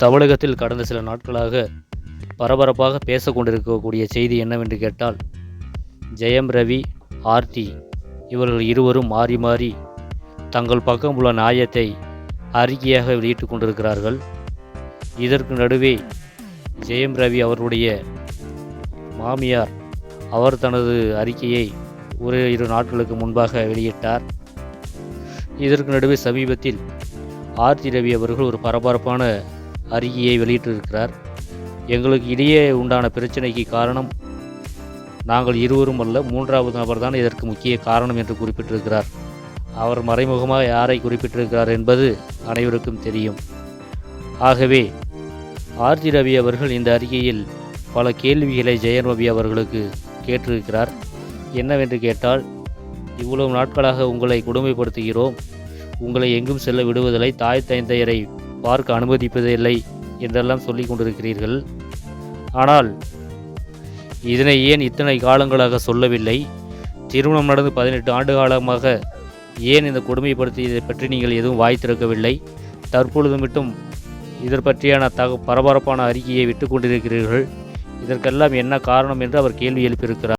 தமிழகத்தில் கடந்த சில நாட்களாக பரபரப்பாக பேசக்கொண்டிருக்கக்கூடிய செய்தி என்னவென்று கேட்டால் ஜெயம் ரவி ஆர்த்தி இவர்கள் இருவரும் மாறி மாறி தங்கள் பக்கம் உள்ள நியாயத்தை அறிக்கையாக வெளியிட்டு கொண்டிருக்கிறார்கள். இதற்கு நடுவே ஜெயம் ரவி அவருடைய மாமியார் அவர் தனது அறிக்கையை ஒரு இரு நாட்களுக்கு முன்பாக வெளியிட்டார். இதற்கு நடுவே சமீபத்தில் ஆர்த்தி ரவி அவர்கள் ஒரு பரபரப்பான அறிக்கையை வெளியிட்டிருக்கிறார். எங்களுக்கு இடையே உண்டான பிரச்சனைக்கு காரணம் நாங்கள் இருவரும் அல்ல மூன்றாவது நபர் தான் இதற்கு முக்கிய காரணம் என்று குறிப்பிட்டிருக்கிறார். அவர் மறைமுகமாக யாரை குறிப்பிட்டிருக்கிறார் என்பது அனைவருக்கும் தெரியும். ஆகவே ஆர்த்தி ரவி அவர்கள் இந்த அறிக்கையில் பல கேள்விகளை ஜெயன் ரவி அவர்களுக்கு கேட்டிருக்கிறார். என்னவென்று கேட்டால் இவ்வளவு நாட்களாக உங்களை கொடுமைப்படுத்துகிறோம். உங்களை எங்கும் செல்ல விடுவதில்லை. தாய் தந்தையரை பார்க்க அனுமதிப்பதில்லை என்றெல்லாம் சொல்லிக் கொண்டிருக்கிறீர்கள். ஆனால் இதனை ஏன் இத்தனை காலங்களாக சொல்லவில்லை? திருமணம் நடந்து பதினெட்டு ஆண்டு காலமாக ஏன் இந்த கொடுமைப்படுத்தியதை பற்றி நீங்கள் எதுவும் வாய் திறக்கவில்லை? தற்பொழுது மட்டும் இதற் பற்றியான தக பரபரப்பான அறிக்கையை விட்டு கொண்டிருக்கிறீர்கள். இதற்கெல்லாம் என்ன காரணம் என்று அவர் கேள்வி எழுப்பியிருக்கிறார்.